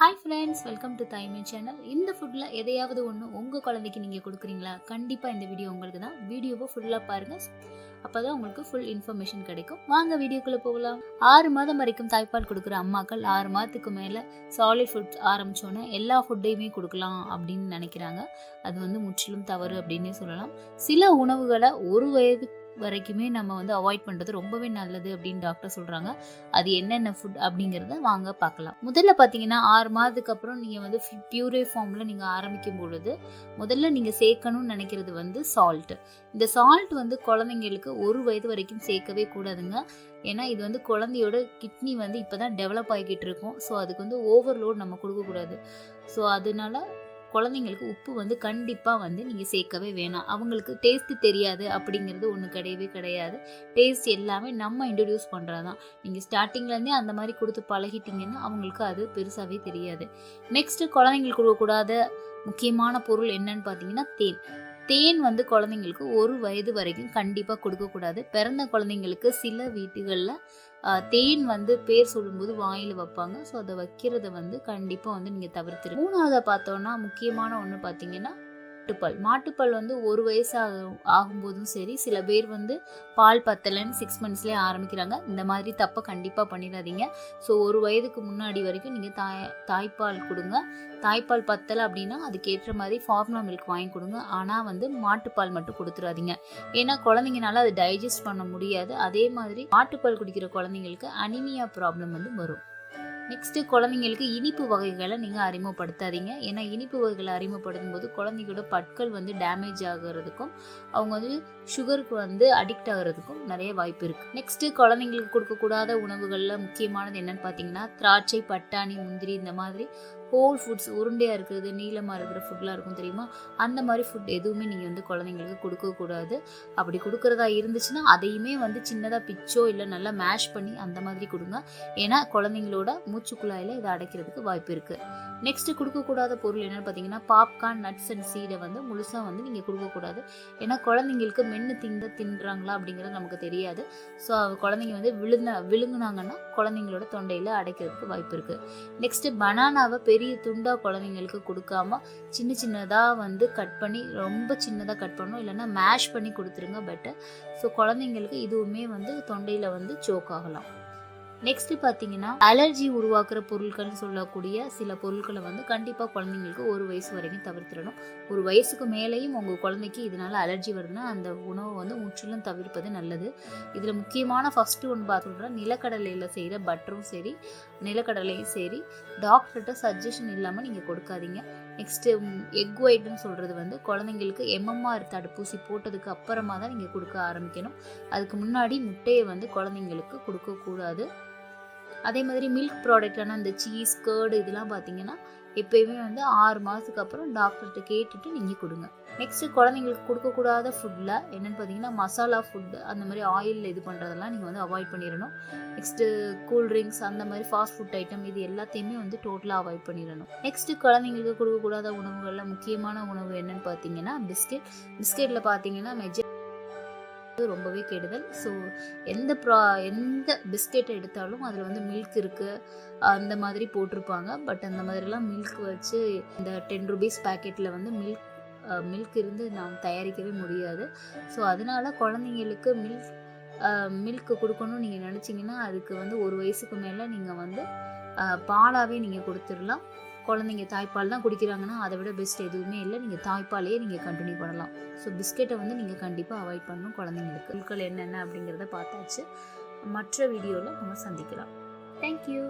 Hi friends welcome to Thaimai channel இந்த ஃபுட்டில் எதையாவது ஒன்று உங்கள் குழந்தைக்கு நீங்கள் கொடுக்குறீங்களா? கண்டிப்பாக இந்த வீடியோ உங்களுக்கு தான் வீடியோவை ஃபுல்லாக பாருங்கள் அப்போ தான் உங்களுக்கு ஃபுல் இன்ஃபர்மேஷன் கிடைக்கும். வாங்க வீடியோக்குள்ளே போகலாம். ஆறு மாதம் வரைக்கும் தாய்ப்பால் கொடுக்குற அம்மாக்கள் ஆறு மாதத்துக்கு மேலே சாலிட் ஃபுட் ஆரம்பித்தோன்னே எல்லா ஃபுட்டையுமே கொடுக்கலாம் அப்படின்னு நினைக்கிறாங்க. அது வந்து முற்றிலும் தவறு அப்படின்னே சொல்லலாம். சில உணவுகளை ஒரு வயது வரைக்குமே நம்ம வந்து அவாய்ட் பண்ணுறது ரொம்பவே நல்லது அப்படின்னு டாக்டர் சொல்கிறாங்க அது என்னென்ன ஃபுட் அப்படிங்கிறத வாங்க பார்க்கலாம். முதல்ல பார்த்தீங்கன்னா ஆறு மாதத்துக்கு அப்புறம் நீங்கள் வந்து பியூரே ஃபார்மில் நீங்கள் ஆரம்பிக்கும் பொழுது முதல்ல நீங்கள் சேர்க்கணும்னு நினைக்கிறது வந்து சால்ட் இந்த சால்ட் வந்து குழந்தைங்களுக்கு ஒரு வயது வரைக்கும் சேர்க்கவே கூடாதுங்க. ஏன்னா இது வந்து குழந்தையோட கிட்னி வந்து இப்போ தான் டெவலப் ஆகிக்கிட்டு இருக்கும். ஸோ அதுக்கு வந்து ஓவர்லோட் நம்ம கொடுக்கக்கூடாது. ஸோ அதனால குழந்தைங்களுக்கு உப்பு வந்து கண்டிப்பாக வந்து நீங்கள் சேர்க்கவே வேணாம். அவங்களுக்கு டேஸ்ட்டு தெரியாது அப்படிங்கிறது ஒன்று கிடையவே கிடையாது. டேஸ்ட் எல்லாமே நம்ம இன்ட்ரடியூஸ் பண்ணுறது தான் நீங்கள் ஸ்டார்டிங்லேருந்தே அந்த மாதிரி கொடுத்து பழகிட்டீங்கன்னா அவங்களுக்கு அது பெருசாகவே தெரியாது. நெக்ஸ்ட்டு குழந்தைங்களுக்கு கொடுக்கக்கூடாத முக்கியமான பொருள் என்னன்னு பார்த்தீங்கன்னா தேன். தேன் வந்து குழந்தைங்களுக்கு ஒரு வயது வரைக்கும் கண்டிப்பாக கொடுக்கக்கூடாது பிறந்த குழந்தைங்களுக்கு சில வீட்டுகளில் தேன் வந்து பேர் சொல்லும்போது வாயில் வைப்பாங்க. ஸோ அதை வைக்கிறத வந்து கண்டிப்பாக வந்து நீங்கள் தவிர்த்துரு மூணாவதை பார்த்தோன்னா முக்கியமான ஒன்று பார்த்தீங்கன்னா மாட்டுப்பால். மாட்டுப்பால் வந்து ஒரு வயசு ஆகும் ஆகும்போதும் சரி சில பேர் வந்து பால் பத்தலைன்னு சிக்ஸ் மந்த்ஸ்லேயே ஆரம்பிக்கிறாங்க. இந்த மாதிரி தப்பை கண்டிப்பாக பண்ணிடாதீங்க. ஸோ ஒரு வயதுக்கு முன்னாடி வரைக்கும் நீங்கள் தாய் தாய்ப்பால் கொடுங்க. தாய்ப்பால் பத்தலை அப்படின்னா அதுக்கேற்ற மாதிரி ஃபார்முலா மில்க் வாங்கி கொடுங்க. ஆனால் வந்து மாட்டுப்பால் மட்டும் கொடுத்துடாதீங்க. ஏன்னா குழந்தைங்கனால அதை டைஜஸ்ட் பண்ண முடியாது. அதே மாதிரி மாட்டுப்பால் குடிக்கிற குழந்தைங்களுக்கு அனிமியா ப்ராப்ளம் வந்து வரும். நெக்ஸ்ட்டு குழந்தைங்களுக்கு இனிப்பு வகைகளை நீங்கள் அறிமுகப்படுத்தாதீங்க. ஏன்னா இனிப்பு வகைகளை அறிமுகப்படுத்தும் போது குழந்தைங்களோட பற்கள் வந்து டேமேஜ் ஆகிறதுக்கும் அவங்க வந்து சுகருக்கு வந்து அடிக்ட் ஆகிறதுக்கும் நிறைய வாய்ப்பு இருக்குது நெக்ஸ்ட்டு குழந்தைங்களுக்கு கொடுக்கக்கூடாத உணவுகளில் முக்கியமானது என்னென்னு பார்த்தீங்கன்னா திராட்சை பட்டாணி முந்திரி இந்த மாதிரி ஹோல் ஃபுட்ஸ் உருண்டையாக இருக்கிறது நீளமாக இருக்கிற ஃபுட்லாம் இருக்கும் தெரியுமா? அந்த மாதிரி ஃபுட் எதுவுமே நீங்கள் வந்து குழந்தைங்களுக்கு கொடுக்கக்கூடாது. அப்படி கொடுக்குறதா இருந்துச்சுன்னா அதையுமே வந்து சின்னதாக பிச்சோ இல்லை நல்லா மேஷ் பண்ணி அந்த மாதிரி கொடுங்க. ஏன்னா குழந்தைங்களோட மூச்சுக்குழாயில் இதை அடைக்கிறதுக்கு வாய்ப்பு இருக்குது நெக்ஸ்ட்டு கொடுக்கக்கூடாத பொருள் என்னென்னு பார்த்தீங்கன்னா பாப்கார்ன் நட்ஸ் அண்ட் சீடை வந்து முழுசாக வந்து நீங்கள் கொடுக்கக்கூடாது. ஏன்னா குழந்தைங்களுக்கு மென்று திங்க தின்றாங்களா அப்படிங்கிறது நமக்கு தெரியாது. ஸோ குழந்தைங்க வந்து விழுந்த விழுங்குனாங்கன்னா குழந்தைங்களோட தொண்டையில் அடைக்கிறதுக்கு வாய்ப்பு இருக்குது நெக்ஸ்ட்டு பனானாவை பெரிய துண்டாக குழந்தைங்களுக்கு கொடுக்காம சின்ன சின்னதாக வந்து கட் பண்ணி ரொம்ப சின்னதாக கட் பண்ணணும். இல்லைன்னா மேஷ் பண்ணி கொடுத்துருங்க பெட்டர் ஸோ குழந்தைங்களுக்கு இதுவுமே வந்து தொண்டையில் வந்து சோக் ஆகலாம். நெக்ஸ்ட் பார்த்தீங்கன்னா அலர்ஜி உருவாக்குற பொருட்கள்னு சொல்லக்கூடிய சில பொருட்களை வந்து கண்டிப்பாக குழந்தைங்களுக்கு ஒரு வயசு வரைக்கும் தவிர்த்திடணும். ஒரு வயசுக்கு மேலேயும் உங்கள் குழந்தைக்கு இதனால அலர்ஜி வருதுன்னா அந்த உணவை வந்து முற்றிலும் தவிர்ப்பது நல்லது. இதில் முக்கியமான ஃபஸ்ட்டு ஒன்று பார்த்தோம்னா நிலக்கடலையில் செய்கிற பட்டரும் சரி நிலக்கடலையும் சரி டாக்டர்கிட்ட சஜஷன் இல்லாமல் நீங்கள் கொடுக்காதீங்க. நெக்ஸ்ட்டு எக் ஒயிட்னு சொல்கிறது வந்து குழந்தைங்களுக்கு எம்எம்ஆர் தடுப்பூசி போட்டதுக்கு அப்புறமா தான் நீங்கள் கொடுக்க ஆரம்பிக்கணும். அதுக்கு முன்னாடி முட்டையை வந்து குழந்தைங்களுக்கு கொடுக்கக்கூடாது. அதே மாதிரி மில்க் ப்ராடக்டான அந்த சீஸ் கேர்டு இதெல்லாம் பார்த்தீங்கன்னா எப்பயுமே வந்து ஆறு மாதத்துக்கு அப்புறம் டாக்டர்கிட்ட கேட்டுட்டு நீங்கள் கொடுங்க. நெக்ஸ்ட்டு குழந்தைங்களுக்கு கொடுக்கக்கூடாத ஃபுட்டில் என்னென்னு பார்த்தீங்கன்னா மசாலா ஃபுட்டு அந்த மாதிரி ஆயில் இது பண்ணுறதெல்லாம் நீங்கள் வந்து அவாய்ட் பண்ணிடணும். நெக்ஸ்ட்டு கூல்ட்ரிங்க்ஸ் அந்த மாதிரி ஃபாஸ்ட் ஃபுட் ஐட்டம் இது எல்லாத்தையுமே வந்து டோட்டலாக அவாய்ட் பண்ணிடணும். நெக்ஸ்ட்டு குழந்தைங்களுக்கு கொடுக்கக்கூடாத உணவுகளில் முக்கியமான உணவு என்னென்னு பார்த்தீங்கன்னா பிஸ்கெட் பிஸ்கெட்டில் பார்த்தீங்கன்னா மெஜ ரொம்பவே கெடுதல். ஸோ எந்த ப்ரா எந்த பிஸ்கெட் எடுத்தாலும் அதில் வந்து மில்க் இருக்குது அந்த மாதிரி போட்டிருப்பாங்க. பட் அந்த மாதிரிலாம் மில்க் வச்சு இந்த டென் ருபீஸ் பேக்கெட்டில் வந்து மில்க் மில்க் இருந்து நாம் தயாரிக்கவே முடியாது. ஸோ அதனால குழந்தைங்களுக்கு மில்க் மில்க் கொடுக்கணும்னு நீங்கள் நினச்சிங்கன்னா அதுக்கு வந்து ஒரு வயசுக்கு மேலே நீங்கள் வந்து பாலாகவே நீங்கள் கொடுத்துடலாம். குழந்தைங்க தாய்ப்பால் தான் குடிக்கிறாங்கன்னா அதை விட பெஸ்ட் எதுவுமே இல்லை. நீங்கள் தாய்ப்பாலையே நீங்கள் கண்டினியூ பண்ணலாம். ஸோ பிஸ்கெட்டை வந்து நீங்கள் கண்டிப்பாக அவாய்ட் பண்ணணும் குழந்தைங்களுக்கு. பொருட்கள் என்னென்ன அப்படிங்கிறத பார்த்தாச்சு. மற்ற வீடியோவில் நம்ம சந்திக்கலாம். தேங்க்யூ